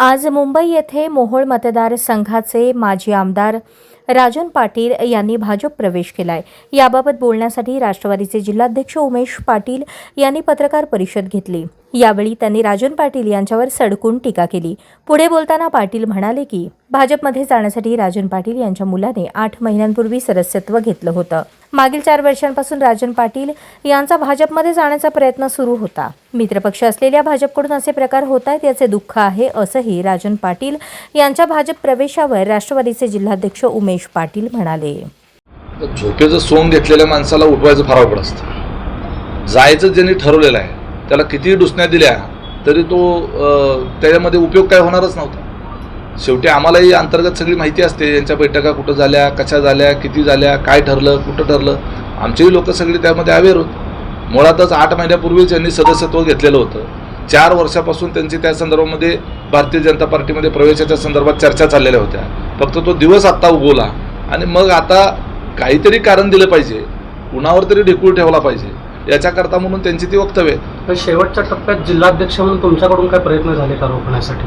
आज मुंबई येथे मोहोळ मतदारसंघाचे माजी आमदार राजन पाटील यांनी भाजप प्रवेश केलाय. याबाबत बोलण्यासाठी राष्ट्रवादीचे जिल्हाध्यक्ष उमेश पाटील यांनी पत्रकार परिषद घेतली. यावेळी त्यांनी राजन पाटील यांच्यावर सडकून टीका केली. पुढे बोलताना पाटील म्हणाले की भाजपमध्ये जाण्यासाठी राजन पाटील यांच्या मुलाने आठ महिन्यांपूर्वी सदस्यत्व घेतलं होतं. मागील चार वर्षांपासून राजन पाटील यांचा भाजपमध्ये जाण्याचा प्रयत्न सुरू होता. मित्रपक्ष असलेल्या भाजपकडून असे प्रकार होत आहेत याचे दुःख आहे असंही राजन पाटील यांच्या भाजप प्रवेशावर राष्ट्रवादीचे जिल्हाध्यक्ष उमेश पाटील म्हणाले. झोपेचं सोंग घेतलेल्या माणसाला उठवायचं फार अवघड असतं. जायचं ज्यांनी ठरवलेलं आहे त्याला कितीही डुसण्या दिल्या तरी तो त्याच्यामध्ये उपयोग काय होणारच नव्हता. शेवटी आम्हालाही अंतर्गत सगळी माहिती असते यांच्या बैठका कुठं झाल्या कशा झाल्या किती झाल्या काय ठरलं कुठं ठरलं. आमचेही लोक सगळे त्यामध्ये अवेअर होत. मुळातच आठ महिन्यापूर्वीच यांनी सदस्यत्व घेतलेलं होतं. चार वर्षापासून त्यांची त्या संदर्भामध्ये भारतीय जनता पार्टीमध्ये प्रवेशाच्या संदर्भात चर्चा चाललेल्या होत्या. फक्त तो दिवस आत्ता उगवला. आणि मग आता काहीतरी कारण दिलं पाहिजे. कुणावर तरी ढिकूळ ठेवला पाहिजे. याच्याकरता म्हणून त्यांची ती वक्तव्य शेवटच्या टप्प्यात जिल्हाध्यक्ष म्हणून तुमच्याकडून काय प्रयत्न झाले का रोखण्यासाठी?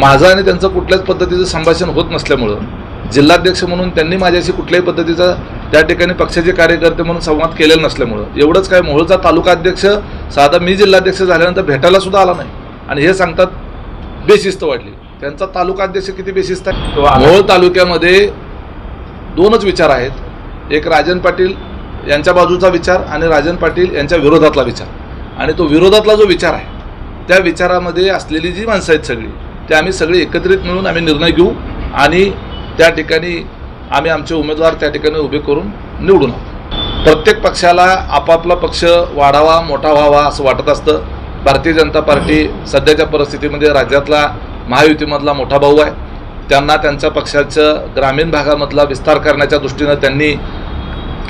माझं आणि त्यांचं कुठल्याच पद्धतीचं संभाषण होत नसल्यामुळं जिल्हाध्यक्ष म्हणून त्यांनी माझ्याशी कुठल्याही पद्धतीचा त्या ठिकाणी पक्षाचे कार्यकर्ते म्हणून संवाद केलेला नसल्यामुळं. एवढंच काय मोहोळचा तालुका अध्यक्ष साधा मी जिल्हाध्यक्ष झाल्यानंतर भेटायला सुद्धा आला नाही. आणि हे सांगतात बेशिस्त वाढली त्यांचा तालुका अध्यक्ष किती बेशिस्त आहे. मोहोळ तालुक्यामध्ये दोनच विचार आहेत. एक राजन पाटील यांच्या बाजूचा विचार आणि राजन पाटील यांच्या विरोधातला विचार. आणि तो विरोधातला जो विचार आहे त्या विचारामध्ये असलेली जी माणसं आहेत सगळी ते आम्ही सगळे एकत्रित मिळून आम्ही निर्णय घेऊ आणि त्या ठिकाणी आम्ही आमचे उमेदवार त्या ठिकाणी उभे करून निवडून आहोत प्रत्येक पक्षाला आपापला पक्ष वाढावा मोठा व्हावा असं वाटत असतं. भारतीय जनता पार्टी सध्याच्या परिस्थितीमध्ये राज्यातला महायुतीमधला मोठा भाऊ आहे. त्यांना त्यांच्या पक्षाचं ग्रामीण भागामधला विस्तार करण्याच्या दृष्टीनं त्यांनी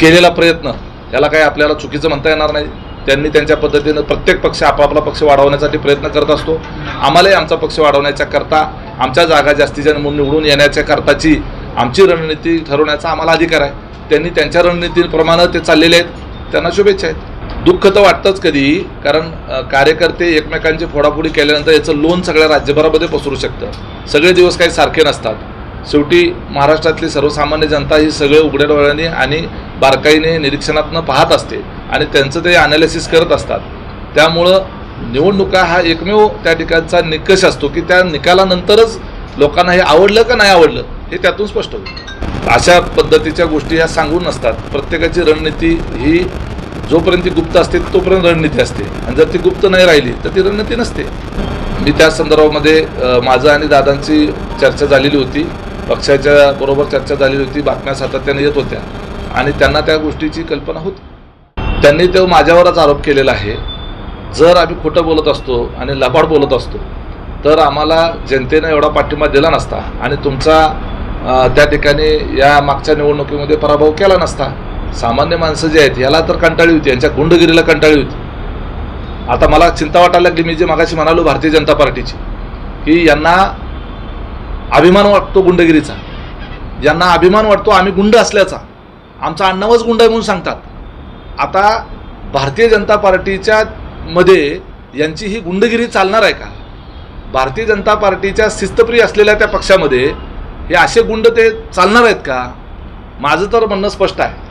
केलेला प्रयत्न याला काही आपल्याला चुकीचं म्हणता येणार नाही. त्यांनी त्यांच्या पद्धतीनं प्रत्येक पक्ष आपापला पक्ष वाढवण्यासाठी प्रयत्न करत असतो. आम्हालाही आमचा पक्ष वाढवण्याच्या करता आमच्या जागा जास्तीच्या निवडून येण्याच्या करताची आमची रणनीती ठरवण्याचा आम्हाला अधिकार आहे. त्यांनी त्यांच्या रणनीतीप्रमाणे ते चाललेले आहेत. त्यांना शुभेच्छा आहेत. दुःख तर वाटतंच कधी कारण कार्यकर्ते एकमेकांची फोडाफोडी केल्यानंतर याचं लोन सगळ्या राज्यभरामध्ये पसरू शकतं. सगळे दिवस काही सारखे नसतात. शेवटी महाराष्ट्रातली सर्वसामान्य जनता ही सगळे उघड्या डोळ्याने आणि बारकाईने निरीक्षणातनं पाहत असते आणि त्यांचं ते अनालिसिस करत असतात. त्यामुळं निवडणुका हा एकमेव त्या ठिकाणचा निकष असतो की त्या निकालानंतरच लोकांना हे आवडलं का नाही आवडलं हे त्यातून स्पष्ट होतं अशा पद्धतीच्या गोष्टी ह्या सांगून नसतात. प्रत्येकाची रणनीती ही जोपर्यंत ती गुप्त असते तोपर्यंत रणनीती असते. आणि जर ती गुप्त नाही राहिली तर ती रणनीती नसते. मी त्या संदर्भामध्ये माझं आणि दादांची चर्चा झालेली होती. पक्षाच्या बरोबर चर्चा झालेली होती. बातम्या सातत्याने येत होत्या. आणि त्यांना त्या गोष्टीची कल्पना होती. त्यांनी तो माझ्यावरच आरोप केलेला आहे. जर आम्ही खोटं बोलत असतो आणि लबाड बोलत असतो तर आम्हाला जनतेनं एवढा पाठिंबा दिला नसता आणि तुमचा त्या ठिकाणी या मागच्या निवडणुकीमध्ये पराभव केला नसता. सामान्य माणसं जे आहेत याला तर कंटाळी होती यांच्या गुंडगिरीला कंटाळी होती. आता मला चिंता वाटायला लागली मी जे मागाशी म्हणालो भारतीय जनता पार्टीची की यांना अभिमान वाटतो गुंडगिरीचा. यांना अभिमान वाटतो आम्ही गुंड असल्याचा. आमचा अण्णावच गुंड आहे म्हणून सांगतात. आता भारतीय जनता पार्टीच्या मध्ये यांची ही गुंडगिरी चालणार आहे का? भारतीय जनता पार्टीच्या शिस्तप्रिय असलेल्या त्या पक्षामध्ये हे असे गुंड ते चालणार आहेत का? माझं तर म्हणणं स्पष्ट आहे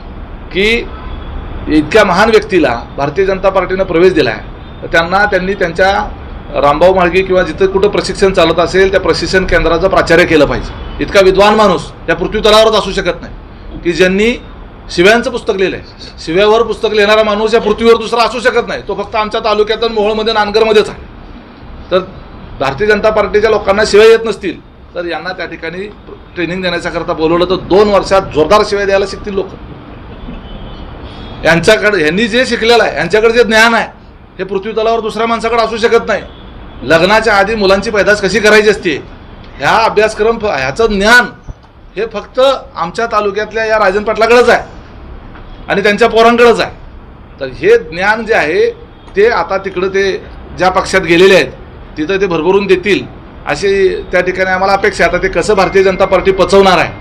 की इतक्या महान व्यक्तीला भारतीय जनता पार्टीनं प्रवेश दिला आहे तर त्यांना त्यांनी त्यांच्या रामभाऊ माळगी किंवा जिथं कुठं प्रशिक्षण चालत असेल त्या प्रशिक्षण केंद्राचं प्राचार्य केलं पाहिजे. इतका विद्वान माणूस त्या पृथ्वीतलावरच असू शकत नाही. की ज्यांनी शिव्यांचं पुस्तक लिहिलं आहे शिव्यावर पुस्तक लिहिणारा माणूस या पृथ्वीवर दुसरा असू शकत नाही. तो फक्त आमच्या तालुक्यात मोहोळमध्ये नांदगरमध्येच आहे. तर भारतीय जनता पार्टीच्या लोकांना शिवाय येत नसतील तर यांना त्या ठिकाणी ट्रेनिंग देण्याच्याकरता बोलवलं तर दोन वर्षात जोरदार शिवाय द्यायला शिकतील लोक. यांच्याकडे यांनी जे शिकलेलं आहे यांच्याकडे जे ज्ञान आहे हे पृथ्वी तलावर दुसऱ्या माणसाकडे असू शकत नाही. लग्नाच्या आधी मुलांची पैदास कशी करायची असते? ह्या अभ्यासक्रम ह्याचं ज्ञान हे फक्त आमच्या तालुक्यातल्या या राजन पाटलाकडेच आहे आणि त्यांच्या पोरांकडेच आहे. तर हे ज्ञान जे आहे ते आता तिकडं ते ज्या पक्षात गेलेले आहेत तिथं ते भरभरून देतील अशी त्या ठिकाणी आम्हाला अपेक्षा आता ते कसं भारतीय जनता पार्टी पचवणार आहे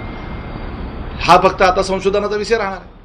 हा फक्त आता संशोधनाचा विषय राहणार आहे.